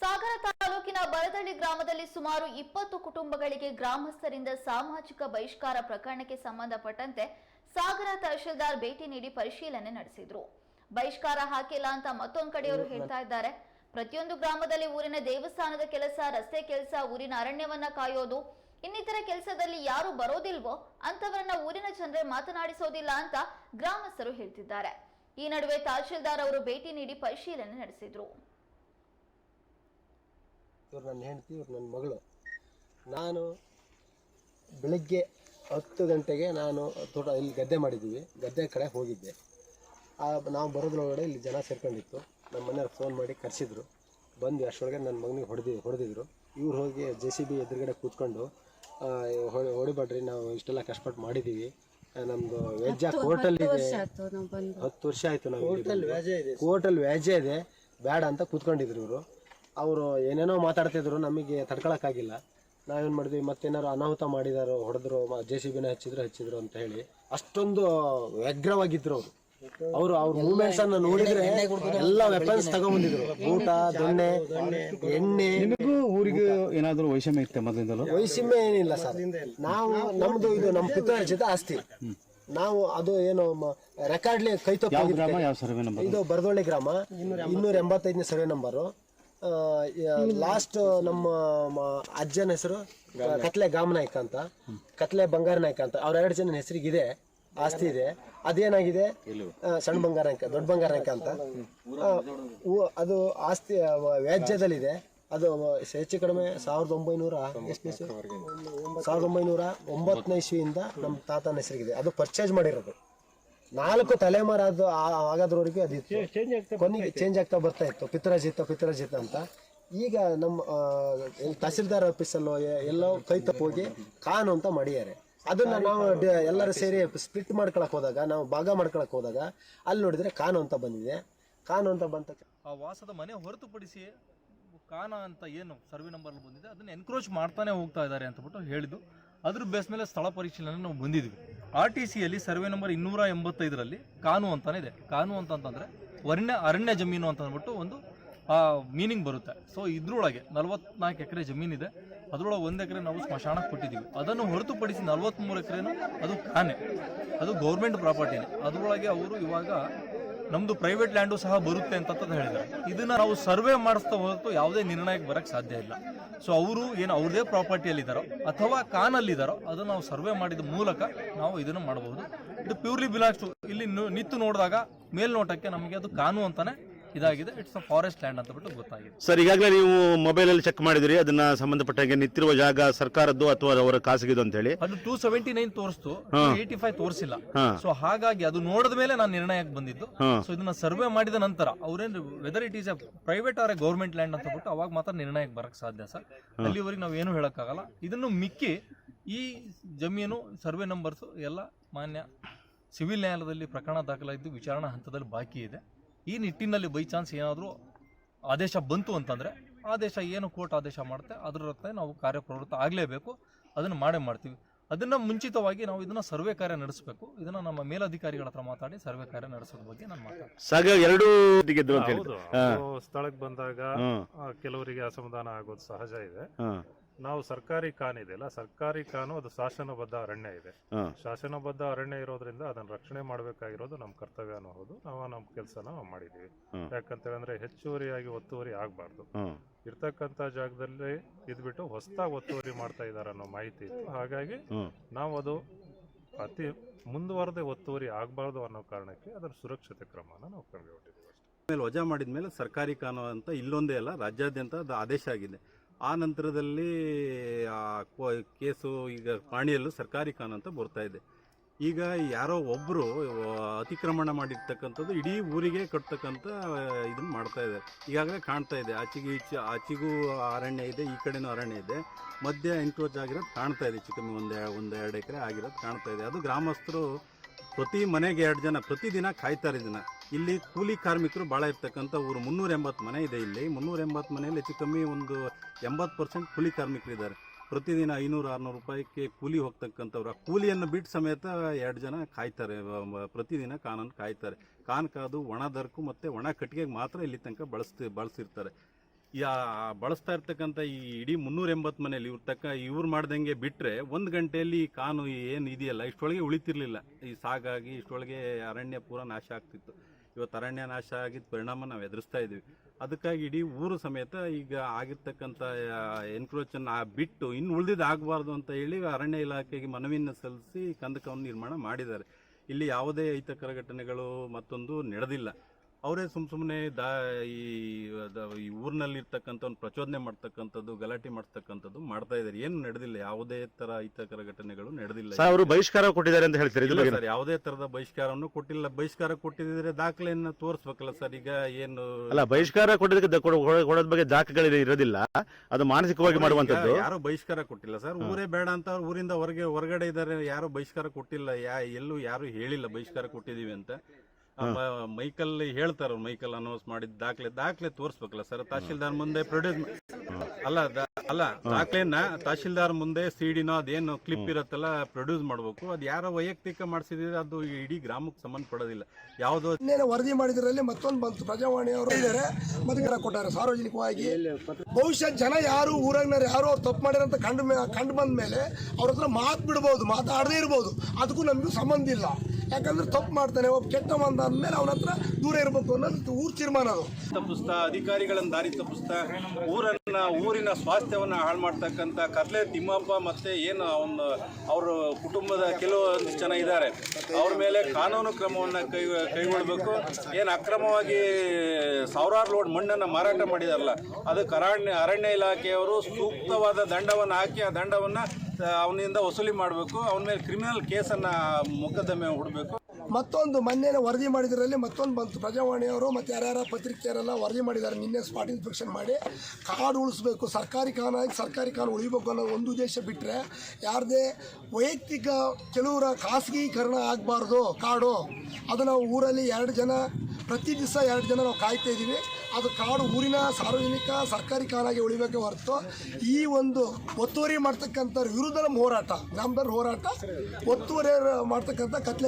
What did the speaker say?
ಸಾಗರ ತಾಲೂಕಿನ ಬರದಳ್ಳಿ ಗ್ರಾಮದಲ್ಲಿ ಸುಮಾರು ಇಪ್ಪತ್ತು ಕುಟುಂಬಗಳಿಗೆ ಗ್ರಾಮಸ್ಥರಿಂದ ಸಾಮಾಜಿಕ ಬಹಿಷ್ಕಾರ ಪ್ರಕರಣಕ್ಕೆ ಸಂಬಂಧಪಟ್ಟಂತೆ ಸಾಗರ ತಹಶೀಲ್ದಾರ್ ಭೇಟಿ ನೀಡಿ ಪರಿಶೀಲನೆ ನಡೆಸಿದ್ರು. ಬಹಿಷ್ಕಾರ ಹಾಕಿಲ್ಲ ಅಂತ ಮತ್ತೊಂದು ಕಡೆಯವರು ಹೇಳ್ತಾ ಇದ್ದಾರೆ. ಪ್ರತಿಯೊಂದು ಗ್ರಾಮದಲ್ಲಿ ಊರಿನ ದೇವಸ್ಥಾನದ ಕೆಲಸ ರಸ್ತೆ ಕೆಲಸ ಊರಿನ ಅರಣ್ಯವನ್ನ ಕಾಯೋದು ಇನ್ನಿತರ ಕೆಲಸದಲ್ಲಿ ಯಾರು ಬರೋದಿಲ್ವೋ ಅಂತವರನ್ನ ಊರಿನ ಜನರೇ ಮಾತನಾಡಿಸೋದಿಲ್ಲ ಅಂತ ಗ್ರಾಮಸ್ಥರು ಹೇಳ್ತಿದ್ದಾರೆ. ಈ ನಡುವೆ ತಹಶೀಲ್ದಾರ್ ಅವರು ಭೇಟಿ ನೀಡಿ ಪರಿಶೀಲನೆ ನಡೆಸಿದ್ರು. ಇವ್ರು ನನ್ನ ಹೆಂಡತಿ ಇವ್ರು ನನ್ನ ಮಗಳು. ನಾನು ಬೆಳಗ್ಗೆ ಹತ್ತು ಗಂಟೆಗೆ ನಾನು ತೋಟ ಇಲ್ಲಿ ಗದ್ದೆ ಮಾಡಿದ್ದೀವಿ ಗದ್ದೆ ಕಡೆ ಹೋಗಿದ್ದೆ. ಆ ನಾವು ಬರೋದ್ರೊಳಗಡೆ ಇಲ್ಲಿ ಜನ ಸೇರ್ಕೊಂಡಿತ್ತು. ನಮ್ಮ ಮನೆಯವ್ರು ಫೋನ್ ಮಾಡಿ ಕರೆಸಿದ್ರು. ಬಂದು ಅಷ್ಟರೊಳಗೆ ನನ್ನ ಮಗನಿಗೆ ಹೊಡೆದಿ ಹೊಡೆದಿದ್ರು. ಇವ್ರು ಹೋಗಿ ಜೆ ಸಿ ಬಿ ಎದುರುಗಡೆ ಕೂತ್ಕೊಂಡು ಹೊಡಿಬೇಡ್ರಿ ನಾವು ಇಷ್ಟೆಲ್ಲ ಕಷ್ಟಪಟ್ಟು ಮಾಡಿದ್ದೀವಿ ನಮ್ಮದು ನಮ್ದು ವೆಜ್ಜ ಕೋರ್ಟಲ್ ಇದೆ. ಹತ್ತು ವರ್ಷ ಆಯ್ತು ನಾವು ಕೋರ್ಟಲ್ ವ್ಯಾಜ್ಯ ಇದೆ. ಬೇಡ ಅಂತ ಕೂತ್ಕೊಂಡಿದ್ರು ಇವರು. ಅವರು ಏನೇನೋ ಮಾತಾಡ್ತಿದ್ರು ನಮಗೆ ತಡ್ಕೊಳಕ್ಕಾಗಿಲ್ಲ. ನಾವೇನು ಮಾಡಿದ್ವಿ ಮತ್ತೇನಾರು ಅನಾಹುತ ಮಾಡಿದಾರೋ ಹೊಡೆದ್ರು ಜೆ ಸಿ ಬಿನ ಹಚ್ಚಿದ್ರು ಹಚ್ಚಿದ್ರು ಅಂತ ಹೇಳಿ ಅಷ್ಟೊಂದು ವ್ಯಗ್ರವಾಗಿದ್ರು ಅವರು. ಅವರು ಅವ್ರ ಮೂಮೆಂಟ್ಸ್ ಅನ್ನ ನೋಡಿದ್ರೆ ಎಲ್ಲ ವೆಪನ್ಸ್ ತಗೊಂಡ್ಬಂದಿದ್ರು ಊಟ ದೊಣ್ಣೆ ಎಣ್ಣೆ. ನಿಮಗೂ ಊರಿಗೆ ಏನಾದರೂ ವೈಷಮ್ಯ ಇತ್ತೆ ಮೊದಲಿಂದಲೂ? ವೈಷಮ್ಯ ಏನಿಲ್ಲ ಸರ್. ನಾವು ನಮ್ದು ಇದು ನಮ್ಮ ಜೊತೆ ಆಸ್ತಿ. ನಾವು ಅದು ಏನು ರೆಕಾರ್ಡ್ಲಿ ಕೈ ಯಾವ ಗ್ರಾಮ ಯಾವ ಸರ್ವೆ ನಂಬರ್? ಇದು ಬರದೊಳ್ಳಿ ಗ್ರಾಮ. ಇನ್ನೂರ ಎಂಬತ್ತೈದನೇ ಸರ್ವೆ ನಂಬರು. ಲಾಸ್ಟ್ ನಮ್ಮ ಅಜ್ಜನ ಹೆಸರು ಕತ್ಲೆ ಗಾಮನಾಯ್ಕ ಅಂತ. ಕತ್ಲೆ ಬಂಗಾರ ನಾಯ್ಕ ಅಂತ. ಅವ್ರ ಎರಡು ಜನ ಹೆಸರಿಗಿದೆ ಆಸ್ತಿ ಇದೆ. ಅದೇನಾಗಿದೆ? ಸಣ್ಣ ಬಂಗಾರ ನಾಯ್ಕ ದೊಡ್ಡ ಬಂಗಾರ ನಾಯ್ಕ ಅಂತ ಅದು ಆಸ್ತಿ ವ್ಯಾಜ್ಯದಲ್ಲಿದೆ. ಅದು ಹೆಚ್ಚು ಕಡಿಮೆ ಸಾವಿರದ ಒಂಬೈನೂರ ಎಷ್ಟು ಸಾವಿರದ ಒಂಬೈನೂರ ಒಂಬತ್ತನೇ ಇಸ್ವಿಯಿಂದ ನಮ್ಮ ತಾತನ ಹೆಸರಿಗಿದೆ. ಅದು ಪರ್ಚೇಸ್ ಮಾಡಿರೋದು. ನಾಲ್ಕು ತಲೆಮಾರಾದ ಆಗೋದ್ರವರೆಗೂ ಅದಿತ್ತು. ಕೊನೆಗೆ ಚೇಂಜ್ ಆಗ್ತಾ ಬರ್ತಾ ಇತ್ತು. ಪಿತ್ರಾಜಿತ್ ಪಿತ್ರಾಜಿತ ಅಂತ. ಈಗ ನಮ್ಮ ತಹಸೀಲ್ದಾರ್ ಆಫೀಸಲ್ಲೋ ಎಲ್ಲೋ ಕೈ ತಪ್ಪೋಗಿ ಹೋಗಿ ಕಾನು ಅಂತ ಮಾಡಿದ್ದಾರೆ ಅದನ್ನ ನಾವು ಎಲ್ಲರೂ ಸೇರಿ ಸ್ಪ್ಲಿಟ್ ಮಾಡ್ಕೊಳಕ್ ಹೋದಾಗ ನಾವು ಭಾಗ ಮಾಡ್ಕೊಳಕ್ ಹೋದಾಗ ಅಲ್ಲಿ ನೋಡಿದ್ರೆ ಕಾನು ಅಂತ ಬಂದಿದೆ. ಕಾನು ಅಂತ ಬಂದ ತಕ್ಷಣ ಆ ವಾಸದ ಮನೆ ಹೊರತುಪಡಿಸಿ ಕಾನ ಅಂತ ಏನು ಸರ್ವೆ ನಂಬರ್ ಬಂದಿದೆ ಅದನ್ನ ಎನ್ಕ್ರೋಚ್ ಮಾಡ್ತಾನೆ ಹೋಗ್ತಾ ಇದ್ದಾರೆ ಅಂತ ಬಿಟ್ಟು ಹೇಳಿದ್ದು. ಅದ್ರ ಬೇಸ್ ಮೇಲೆ ಸ್ಥಳ ಪರಿಶೀಲನೆ ನಾವು ಬಂದಿದ್ವಿ. ಆರ್ ಟಿ ಸಿಯಲ್ಲಿ ಸರ್ವೆ ನಂಬರ್ ಇನ್ನೂರ ಎಂಬತ್ತೈದರಲ್ಲಿ ಕಾನು ಅಂತಾನೆ ಇದೆ. ಕಾನು ಅಂತಂತಂದ್ರೆ ವರ್ಣ್ಯ ಅರಣ್ಯ ಜಮೀನು ಅಂತ ಅಂದ್ಬಿಟ್ಟು ಒಂದು ಮೀನಿಂಗ್ ಬರುತ್ತೆ. ಸೊ ಇದ್ರೊಳಗೆ ನಲವತ್ನಾಲ್ಕು ಎಕರೆ ಜಮೀನಿದೆ ಅದರೊಳಗೆ ಒಂದು ಎಕರೆ ನಾವು ಸ್ಮಶಾನಕ್ಕೆ ಕೊಟ್ಟಿದ್ದೀವಿ. ಅದನ್ನು ಹೊರತುಪಡಿಸಿ ನಲವತ್ತ್ಮೂರು ಎಕರೆನೂ ಅದು ಕಾನೆ. ಅದು ಗೌರ್ಮೆಂಟ್ ಪ್ರಾಪರ್ಟಿನೇ ಅದರೊಳಗೆ ಅವರು ಇವಾಗ ನಮ್ದು ಪ್ರೈವೇಟ್ ಲ್ಯಾಂಡು ಸಹ ಬರುತ್ತೆ ಅಂತ ಹೇಳಿದ್ರು ಇದನ್ನ ನಾವು ಸರ್ವೆ ಮಾಡಿಸ್ತಾ ಹೊರತು ಯಾವುದೇ ನಿರ್ಣಯಕ್ಕೆ ಬರಕ್ ಸಾಧ್ಯ ಇಲ್ಲ. ಸೊ ಅವರು ಏನು ಅವ್ರದೇ ಪ್ರಾಪರ್ಟಿಯಲ್ಲಿದ್ದಾರೋ ಅಥವಾ ಕಾನಲ್ಲಿದ್ದಾರೋ ಅದನ್ನ ನಾವು ಸರ್ವೆ ಮಾಡಿದ ಮೂಲಕ ನಾವು ಇದನ್ನು ಮಾಡಬಹುದು. ಇದು ಪ್ಯೂರ್ಲಿ ಬಿಲಾಂಗ್ಸ್ ಇಲ್ಲಿ ನಿಂತು ನೋಡಿದಾಗ ಮೇಲ್ನೋಟಕ್ಕೆ ನಮಗೆ ಅದು ಕಾನು ಅಂತಾನೆ ಇದಾಗಿದೆ. ಇಟ್ಸ್ ಅ ಫಾರೆಸ್ಟ್ ಲ್ಯಾಂಡ್ ಅಂತ ಬಿಟ್ಟು ಗೊತ್ತಾಗಿದೆ. ಸರ್ ಈಗಾಗಲೇ ನೀವು ಮೊಬೈಲ್ ಅಲ್ಲಿ ಚೆಕ್ ಮಾಡಿದ್ರಿ. ಅದನ್ನ ಸಂಬಂಧಪಟ್ಟಂಗೆ ನಿಂತಿರುವ ಜಾಗ ಸರ್ಕಾರದ್ದು ಅಥವಾ ಅವರ ಖಾಸಗಿದು ಅಂತ ಹೇಳಿ? ಅದು ಟೂ ಸೆವೆಂಟಿ ನೈನ್ ತೋರಿಸ್ತು ಏಯ್ಟಿ ಫೈವ್ ತೋರಿಸಿಲ್ಲ. ಸೊ ಹಾಗಾಗಿ ಅದು ನೋಡಿದ ಮೇಲೆ ನಾನು ನಿರ್ಣಯಕ್ಕೆ ಬಂದಿದ್ದು. ಸೊ ಇದನ್ನ ಸರ್ವೆ ಮಾಡಿದ ನಂತರ ಅವ್ರೇನು whether it is a private or a government land ಅಂತ ಬಿಟ್ಟು ಅವಾಗ ಮಾತ್ರ ನಿರ್ಣಯಕ್ಕೆ ಬರಕ್ ಸಾಧ್ಯ ಸರ್. ಅಲ್ಲಿವರೆಗೆ ನಾವು ಏನು ಹೇಳಕ್ಕಾಗಲ್ಲ. ಇದನ್ನು ಮಿಕ್ಕಿ ಈ ಜಮೀನು ಸರ್ವೆ ನಂಬರ್ಸ್ ಎಲ್ಲ ಮಾನ್ಯ ಸಿವಿಲ್ ನ್ಯಾಯಾಲಯದಲ್ಲಿ ಪ್ರಕರಣ ದಾಖಲಾಗಿದ್ದು ವಿಚಾರಣಾ ಹಂತದಲ್ಲಿ ಬಾಕಿ ಇದೆ. ಈ ನಿಟ್ಟಿನಲ್ಲಿ ಬೈ ಚಾನ್ಸ್ ಏನಾದರೂ ಆದೇಶ ಬಂತು ಅಂತಂದ್ರೆ ಆದೇಶ ಏನು ಕೋರ್ಟ್ ಆದೇಶ ಮಾಡುತ್ತೆ ಅದರ ನಾವು ನಾವು ಕಾರ್ಯಪ್ರವೃತ್ತ ಆಗಲೇಬೇಕು ಅದನ್ನು ಮಾಡೇ ಮಾಡ್ತೀವಿ. ಅದನ್ನ ಮುಂಚಿತವಾಗಿ ನಾವು ಇದನ್ನ ಸರ್ವೆ ಕಾರ್ಯ ನಡೆಸಬೇಕು. ಇದನ್ನ ನಮ್ಮ ಮೇಲಧಿಕಾರಿಗಳ ಹತ್ರ ಮಾತಾಡಿ ಸರ್ವೆ ಕಾರ್ಯ ನಡೆಸೋದ್ರ ಬಗ್ಗೆ ನಾನು ಮಾತಾಡ್ತೀನಿ. ಎರಡೂ ಸ್ಥಳಕ್ಕೆ ಬಂದಾಗ. ಕೆಲವರಿಗೆ ಅಸಮಾಧಾನ ಆಗೋದು ಸಹಜ ಇದೆ. ನಾವು ಸರ್ಕಾರಿ ಕಾನ್ ಇದೆಯಲ್ಲ ಸರ್ಕಾರಿ ಕಾನು ಅದು ಶಾಸನಬದ್ಧ ಅರಣ್ಯ ಇದೆ. ಶಾಸನಬದ್ಧ ಅರಣ್ಯ ಇರೋದ್ರಿಂದ ಅದನ್ನ ರಕ್ಷಣೆ ಮಾಡಬೇಕಾಗಿರೋದು ನಮ್ಮ ಕರ್ತವ್ಯ ಅನ್ನೋದು ನಾವು ನಮ್ಮ ಕೆಲಸನ ನಾವು ಮಾಡಿದೀವಿ. ಯಾಕಂತ ಹೇಳಂದ್ರೆ ಹೆಚ್ಚುವರಿಯಾಗಿ ಒತ್ತುವರಿ ಆಗಬಾರ್ದು. ಇರ್ತಕ್ಕಂತ ಜಾಗದಲ್ಲಿ ಇದ್ಬಿಟ್ಟು ಹೊಸದಾಗಿ ಒತ್ತುವರಿ ಮಾಡ್ತಾ ಇದ್ದಾರೆ ಅನ್ನೋ ಮಾಹಿತಿ ಇತ್ತು. ಹಾಗಾಗಿ ನಾವು ಅದು ಅತಿ ಮುಂದುವರೆದೇ ಒತ್ತುವರಿ ಆಗಬಾರ್ದು ಅನ್ನೋ ಕಾರಣಕ್ಕೆ ಅದರ ಸುರಕ್ಷತೆ ಕ್ರಮನ ನಾವು ಕೈಗೊಂಡಿದ್ದೀವಿ ಅಷ್ಟೇ. ವಜಾ ಮಾಡಿದ ಮೇಲೆ ಸರ್ಕಾರಿ ಕಾನೂನು ಅಂತ ಇಲ್ಲೊಂದೇ ಅಲ್ಲ ರಾಜ್ಯಾದ್ಯಂತ ಅದು ಆದೇಶ ಆಗಿದೆ. ಆ ನಂತರದಲ್ಲಿ ಆ ಕೇಸು ಈಗ ಪಾಣಿಯಲ್ಲೂ ಸರ್ಕಾರಿ ಕಾನೂನು ಅಂತ ಬರ್ತಾ ಇದೆ. ಈಗ ಯಾರೋ ಒಬ್ಬರು ಅತಿಕ್ರಮಣ ಮಾಡಿರ್ತಕ್ಕಂಥದ್ದು ಇಡೀ ಊರಿಗೆ ಕಟ್ತಕ್ಕಂಥ ಇದನ್ನ ಮಾಡ್ತಾ ಇದೆ ಈಗಾಗಲೇ ಕಾಣ್ತಾ ಇದೆ. ಆಚೆಗೆ ಈಚೆ, ಆಚೆಗೂ ಅರಣ್ಯ ಇದೆ, ಈ ಕಡೆನೂ ಅರಣ್ಯ ಇದೆ. ಮಧ್ಯ ಎನ್ಕ್ರೋಚ್ ಆಗಿರೋದು ಕಾಣ್ತಾ ಇದೆ. ಹೆಚ್ಚು ಕಮ್ಮಿ ಒಂದು ಒಂದು ಎರಡು ಎಕರೆ ಆಗಿರೋದು ಕಾಣ್ತಾ ಇದೆ. ಅದು ಗ್ರಾಮಸ್ಥರು ಪ್ರತಿ ಮನೆಗೆ ಎರಡು ಜನ ಪ್ರತಿದಿನ ಕಾಯ್ತಾರೆ ಇದನ್ನ. ಇಲ್ಲಿ ಕೂಲಿ ಕಾರ್ಮಿಕರು ಭಾಳ ಇರ್ತಕ್ಕಂಥ ಊರು. ಮುನ್ನೂರ ಎಂಬತ್ತು ಮನೆ ಇದೆ ಇಲ್ಲಿ. ಮುನ್ನೂರ ಎಂಬತ್ತು ಮನೆಯಲ್ಲಿ ಹೆಚ್ಚು ಕಮ್ಮಿ ಒಂದು ಎಂಬತ್ತು ಪರ್ಸೆಂಟ್ ಕೂಲಿ ಕಾರ್ಮಿಕರು ಇದ್ದಾರೆ. ಪ್ರತಿದಿನ ಐನೂರು, ಆರುನೂರು ರೂಪಾಯಿಗೆ ಕೂಲಿ ಹೋಗ್ತಕ್ಕಂಥವ್ರು. ಆ ಕೂಲಿಯನ್ನು ಬಿಟ್ಟು ಸಮೇತ ಎರಡು ಜನ ಕಾಯ್ತಾರೆ. ಪ್ರತಿದಿನ ಕಾನನ್ನು ಕಾಯ್ತಾರೆ. ಕಾನ್ ಕಾದು, ಒಣ ದರ್ಕು ಮತ್ತು ಒಣ ಕಟ್ಟಿಗೆಗೆ ಮಾತ್ರ ಇಲ್ಲಿ ತನಕ ಬಳಸ್ತಿ, ಬಳಸಿರ್ತಾರೆ. ಯಾ, ಬಳಸ್ತಾ ಇರ್ತಕ್ಕಂಥ ಈ ಇಡೀ ಮುನ್ನೂರ ಎಂಬತ್ತು ಮನೇಲಿ ಇವ್ರ ತಕ್ಕ ಇವ್ರು ಮಾಡ್ದಂಗೆ ಬಿಟ್ಟರೆ ಒಂದು ಗಂಟೆಯಲ್ಲಿ ಕಾನು ಏನು ಇದೆಯಲ್ಲ, ಇಷ್ಟೊಳಗೆ ಉಳಿತಿರ್ಲಿಲ್ಲ. ಈ ಸಾಗಾಗಿ ಇಷ್ಟೊಳಗೆ ಅರಣ್ಯ ಪೂರ ನಾಶ ಆಗ್ತಿತ್ತು. ಇವತ್ತು ಅರಣ್ಯ ನಾಶ ಆಗಿದ್ದ ಪರಿಣಾಮ ನಾವು ಎದುರಿಸ್ತಾ ಇದ್ದೀವಿ. ಅದಕ್ಕಾಗಿ ಇಡೀ ಊರು ಸಮೇತ ಈಗ ಆಗಿರ್ತಕ್ಕಂಥ ಎನ್ಕ್ರೋಚನ್ನು ಬಿಟ್ಟು ಇನ್ನು ಉಳಿದಿದ್ದು ಆಗಬಾರ್ದು ಅಂತ ಹೇಳಿ ಅರಣ್ಯ ಇಲಾಖೆಗೆ ಮನವಿಯನ್ನು ಸಲ್ಲಿಸಿ ಕಂದಕವನ್ನು ನಿರ್ಮಾಣ ಮಾಡಿದ್ದಾರೆ. ಇಲ್ಲಿ ಯಾವುದೇ ಅಹಿತಕರ ಘಟನೆಗಳು ಮತ್ತೊಂದು ನಡೆದಿಲ್ಲ. ಅವರೇ ಸುಮ್ ಸುಮ್ಮನೆ ದಾ ಈ ಈ ಊರಿನಲ್ಲಿ ಇರ್ತಕ್ಕಂಥ ಒಂದು ಪ್ರಚೋದನೆ ಮಾಡ್ತಕ್ಕಂಥದ್ದು ಗಲಾಟೆ ಮಾಡ್ತಕ್ಕಂಥದ್ದು ಮಾಡ್ತಾ ಇದ್ದಾರೆ ಏನು ನಡೆದಿಲ್ಲ. ಯಾವುದೇ ತರ ಹಿತಕರ ಘಟನೆಗಳು ನಡೆದಿಲ್ಲ. ಅವರು ಬಹಿಷ್ಕಾರ ಕೊಟ್ಟಿದ್ದಾರೆ ಅಂತ ಹೇಳ್ತಾರೆ ಸರ್ ಯಾವುದೇ ತರದ ಬಹಿಷ್ಕಾರವನ್ನು ಕೊಟ್ಟಿಲ್ಲ. ಬಹಿಷ್ಕಾರ ಕೊಟ್ಟಿದ್ರೆ ದಾಖಲೆಯನ್ನ ತೋರಿಸ್ಬೇಕಲ್ಲ ಸರ್. ಈಗ ಏನು ಅಲ್ಲ ಬಹಿಷ್ಕಾರ ಕೊಟ್ಟಿದ್ದಕ್ಕೆ ಕೊಡೋದ್ ಬಗ್ಗೆ ದಾಖಲೆಗಳು ಇರೋದಿಲ್ಲ. ಅದು ಮಾನಸಿಕವಾಗಿ ಮಾಡುವಂತದ್ದು ಯಾರು ಬಹಿಷ್ಕಾರ ಕೊಟ್ಟಿಲ್ಲ ಸರ್. ಊರೇ ಬೇಡ ಅಂತ ಊರಿಂದ ಹೊರಗೆ ಹೊರಗಡೆ ಇದ್ದಾರೆ. ಯಾರು ಬಹಿಷ್ಕಾರ ಕೊಟ್ಟಿಲ್ಲ. ಯಾ ಎಲ್ಲೂ ಯಾರು ಹೇಳಿಲ್ಲ ಬಹಿಷ್ಕಾರ ಕೊಟ್ಟಿದೀವಿ ಅಂತ. ಮೈಕಲ್ ಹೇಳ್ತಾರ ಮೈಕಲ್ ಅನೌನ್ಸ್ ಮಾಡಿದ ದಾಖಲೆ ದಾಖಲೆ ತೋರಿಸ್ಬೇಕಲ್ಲ ಸರ್ ತಹಶೀಲ್ದಾರ್ ಮುಂದೆ ಪ್ರೊಡ್ಯೂಸ್ ಅಲ್ಲ ಅಲ್ಲ ದಾಖಲೆನ ತಹಶೀಲ್ದಾರ್ ಮುಂದೆ ಸಿಡಿನೋ ಅದೇನು ಕ್ಲಿಪ್ ಇರತ್ತಲ್ಲ ಪ್ರೊಡ್ಯೂಸ್ ಮಾಡ್ಬೇಕು. ಅದು ಯಾರ ವೈಯಕ್ತಿಕ ಮಾಡಿಸಿದ್ರೆ ಅದು ಇಡೀ ಗ್ರಾಮಕ್ಕೆ ಸಂಬಂಧಪಡೋದಿಲ್ಲ ಯಾವುದೋ ಇನ್ನೇನು ವರದಿ ಮಾಡಿದ್ರಲ್ಲಿ ಮತ್ತೊಂದು ಬಂತು. ಪ್ರಜಾವಾಣಿಯವರು ಇದ್ದಾರೆ ಮತದಾರ ಕೊಟ್ಟಾರೆ ಸಾರ್ವಜನಿಕವಾಗಿ. ಬಹುಶಃ ಜನ ಯಾರು ಊರಾಗ್ನವ್ರು ಯಾರು ಅವ್ರು ತಪ್ಪು ಮಾಡಿರಂತ ಅಂತ ಕಂಡು ಮೇ ಕಂಡು ಬಂದ ಮೇಲೆ ಅವ್ರ ಹತ್ರ ಮಾತು ಬಿಡ್ಬೋದು ಮಾತಾಡದೇ ಇರ್ಬೋದು. ಅದಕ್ಕೂ ನಮಗೂ ಸಂಬಂಧ ಇಲ್ಲ. ಯಾಕಂದ್ರೆ ತಪ್ಪು ಮಾಡ್ತಾನೆ, ಒಬ್ಬ ಕೆಟ್ಟ ಮಂದ ಅಂದಮೇಲೆ ಅವನ ಹತ್ರ ದೂರ ಇರಬೇಕು ಅನ್ನೋದು ಊರ್ ತೀರ್ಮಾನ ಅದು. ತಪ್ಪಿಸ್ತಾ, ಅಧಿಕಾರಿಗಳನ್ನ ದಾರಿ ತಪ್ಪಿಸ್ತಾ, ಊರನ್ನ, ಊರಿನ ಸ್ವಾಸ್ಥ್ಯವನ್ನ ಹಾಳು ಮಾಡ್ತಕ್ಕಂಥ ಕತ್ಲೆ ತಿಮ್ಮಪ್ಪ ಮತ್ತೆ ಏನು ಅವನ, ಅವ್ರ ಕುಟುಂಬದ ಕೆಲವೊಂದು ಜನ ಇದ್ದಾರೆ ಅವ್ರ ಮೇಲೆ ಕಾನೂನು ಕ್ರಮವನ್ನ ಕೈ ಕೈಗೊಳ್ಳಬೇಕು ಏನು ಅಕ್ರಮವಾಗಿ ಸಾವಿರಾರು ಲೋಡ್ ಮಣ್ಣನ್ನು ಮಾರಾಟ ಮಾಡಿದಾರಲ್ಲ ಅದಕ್ಕೆ ಅರಣ್ಯ ಅರಣ್ಯ ಇಲಾಖೆಯವರು ಸೂಕ್ತವಾದ ದಂಡವನ್ನು ಹಾಕಿ ಆ ದಂಡವನ್ನು ಅವನಿಂದ ವಸೂಲಿ ಮಾಡಬೇಕು. ಅವನ ಮೇಲೆ ಕ್ರಿಮಿನಲ್ ಕೇಸನ್ನು ಮೊಕದ್ದಮೆ ಹೂಡಬೇಕು. ಮತ್ತೊಂದು ಮೊನ್ನೆ ವರದಿ ಮಾಡಿದ್ರಲ್ಲಿ ಮತ್ತೊಂದು ಬಂತು. ಪ್ರಜಾವಾಣಿಯವರು ಮತ್ತು ಯಾರ್ಯಾರ ಪತ್ರಿಕೆಯರೆಲ್ಲ ವರದಿ ಮಾಡಿದ್ದಾರೆ. ನಿನ್ನೆ ಸ್ಪಾಟ್ ಇನ್ಸ್ಪೆಕ್ಷನ್ ಮಾಡಿ ಕಾಡು ಉಳಿಸ್ಬೇಕು. ಸರ್ಕಾರಿ ಕಾನಾಗಿ ಸರ್ಕಾರಿ ಕಾನು ಉಳಿಬೇಕು ಅನ್ನೋ ಒಂದು ಉದ್ದೇಶ ಬಿಟ್ಟರೆ ಯಾರದೇ ವೈಯಕ್ತಿಕ ಕೆಲವರ ಖಾಸಗೀಕರಣ ಆಗಬಾರ್ದು. ಕಾಡು. ಅದು ನಾವು ಊರಲ್ಲಿ ಎರಡು ಜನ, ಪ್ರತಿ ದಿವಸ ಎರಡು ಜನ ನಾವು ಕಾಯ್ತಾ ಇದ್ದೀವಿ. ಅದು ಕಾಡು ಊರಿನ ಸಾರ್ವಜನಿಕ ಸರ್ಕಾರಿ ಕಾಡಾಗಿ ಉಳಿಬೇಕೆ ಹೊರತು ಈ ಒಂದು ಒತ್ತುವರಿ ಮಾಡ್ತಕ್ಕಂಥ ವಿರುದ್ಧ ಹೋರಾಟ ನಮ್ದರ ಹೋರಾಟ, ಒತ್ತುವರಿ ಮಾಡ್ತಕ್ಕಂಥ ಕತ್ಲೆ